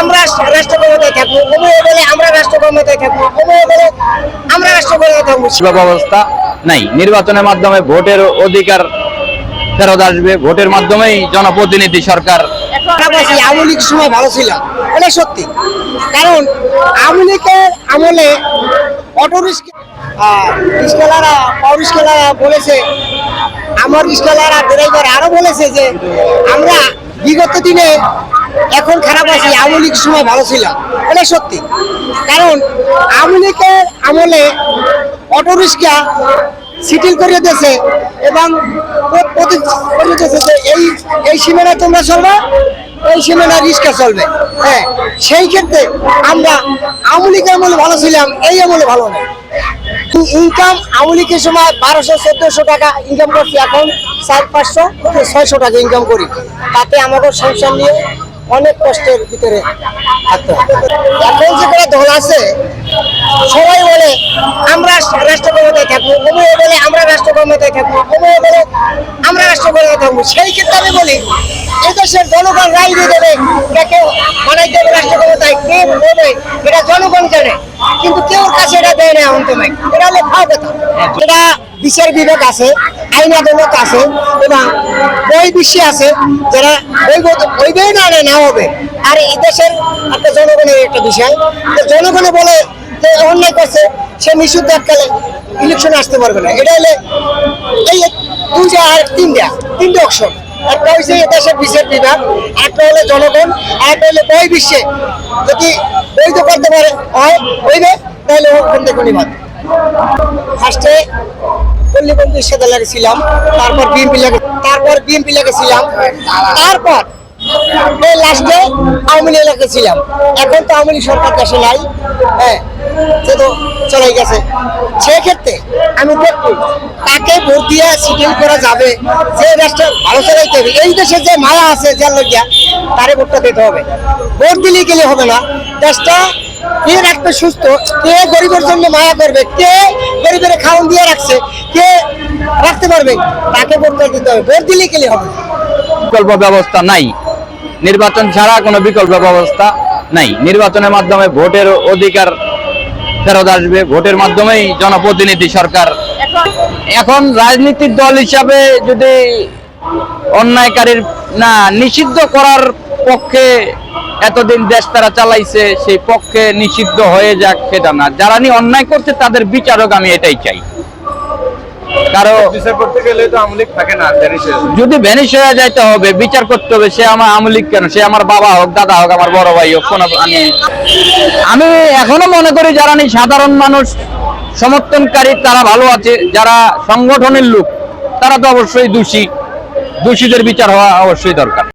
আমরা রাষ্ট্র ক্ষমতায় থাকব অমুক বলে আমরা রাষ্ট্র ক্ষমতায় থাকব অমুক বলে আমরা রাষ্ট্র ক্ষমতায় থাকব। ব্যবস্থা নাই নির্বাচনের মাধ্যমে ভোটের অধিকার ফেরত আসবে ভোটের মাধ্যমেই জনপ্রতিনিধি সরকার আওয়ামী লীগ সময় ভালো ছিলাম এটা সত্যি। কারণ আওয়ামী লীগের আমলে অটো রিক্সা রিক্সাওয়ালারা পাওয়ার রিক্সাওয়ালারা বলেছে আমার রিক্সাওয়ালারা ড্রাইভার আরও বলেছে যে আমরা বিগত দিনে এখন খারাপ আছি, আওয়ামী সময় ভালো ছিলাম। এটা সত্যি। কারণ আওয়ামী লীগের আমলে অটো রিক্সা সিটিল করে দিয়েছে এবং এই এই সীমানা তোমরা চলবে, এই সীমানা রিক্সা চলবে। হ্যাঁ সেই ক্ষেত্রে আমরা আওয়ামী লীগের আমলে ভালো ছিলাম, এই আমলে ভালো না। ইনকাম আওয়ামী সময় বারোশো, চোদ্দশো টাকা ইনকাম করছি এখন, চার, পাঁচশো, ছয়শো টাকা ইনকাম করি। তাতে আমাদের সংসার নিয়ে অনেক কষ্টের ভিতরে। এখন যে কোনো দল আছে, সবাই বলে, আমরা রাষ্ট্র ক্ষমতায় থাকব। অমুক বলে, আমরা রাষ্ট্র ক্ষমতায় থাকব। অমুক বলে, আমরা রাষ্ট্র ক্ষমতায় থাকব। সেই ক্ষেত্রে আমি বলি, এদেশের জনগণ রায় দিয়ে দেবে কে অনেক দেবে রাষ্ট্র ক্ষমতায় কে বলবে? এটা জনগণ না এটা হলো কথা। এটা বিচার বিভাগ আছে আইন আদালত আছে এবং বই বিশ্বে আছে যারা বই বইবেই না না না হবে। আর এই দেশের একটা জনগণের একটা বিষয়। তো জনগণে বলে যে অন্যায় করছে সে নিষিদ্ধ এককালে ইলেকশন আসতে পারবে না। এটা হলে এই দুইটা আর তিনটা তিনটা অপশন। একটা হচ্ছে দেশের বিচার বিভাগ একটা হলো জনগণ আর একটা হলো বই বিশ্বে যদি বৈধ করতে পারে। হইবে তাহলে ওখান থেকে নিবাদ ফার্স্টে পল্লীবন্ধু বিশ্ববিদ্যালয়ে ছিলাম তারপর বিএমপি লাগে তারপর বিএমপি লেগেছিলাম, তারপর এই লাস্টে আওয়ামী লীগ ছিলাম এখন তো আওয়ামী লীগ সরকার দেশে নাই হ্যাঁ সে তো চলে গেছে। সেক্ষেত্রে আমি দেখব তাকে ভোট দিয়ে সিটিং করা যাবে, যে দেশটা ভালো চালাইতে হবে, এই দেশে যে মায়া আছে, যার লইয়া তারে ভোটটা দিতে হবে। ভোট দিলে গেলে হবে না দেশটা, কে রাখবে সুস্থ, কে গরিবের জন্য মায়া করবে, কে গরিবের খাওয়ান দিয়ে রাখছে, কে রাখতে পারবে, তাকে ভোটটা দিতে হবে, ভোট দিলে গেলে হবে? বিকল্প ব্যবস্থা নাই। নির্বাচন ছাড়া কোনো বিকল্প ব্যবস্থা নাই। নির্বাচনের মাধ্যমে ভোটের অধিকার ফেরত আসবে। ভোটের মাধ্যমেই জনপ্রতিনিধি সরকার। এখন রাজনীতির দল হিসাবে যদি অন্যায়কারীর না, নিষিদ্ধ করার পক্ষে এতদিন দেশ তারা চালাইছে সেই পক্ষে নিষিদ্ধ হয়ে যাক সেটা না। যারা নিয়ে অন্যায় করছে তাদের বিচারক আমি এটাই চাই। কারও বিচার করতে গেলে তো আমলিক থাকে না যদি ভ্যানিশ হয়ে যাইতে হবে বিচার করতে হবে সে আমার আমলিক কেন? সে আমার বাবা হোক দাদা হোক আমার বড় ভাই হোক কোনো আমি আমি এখনও মনে করি যারা নি সাধারণ মানুষ সমর্থনকারী তারা ভালো আছে। যারা সংগঠনের লোক তারা তো অবশ্যই দোষী। দোষীদের বিচার হওয়া অবশ্যই দরকার।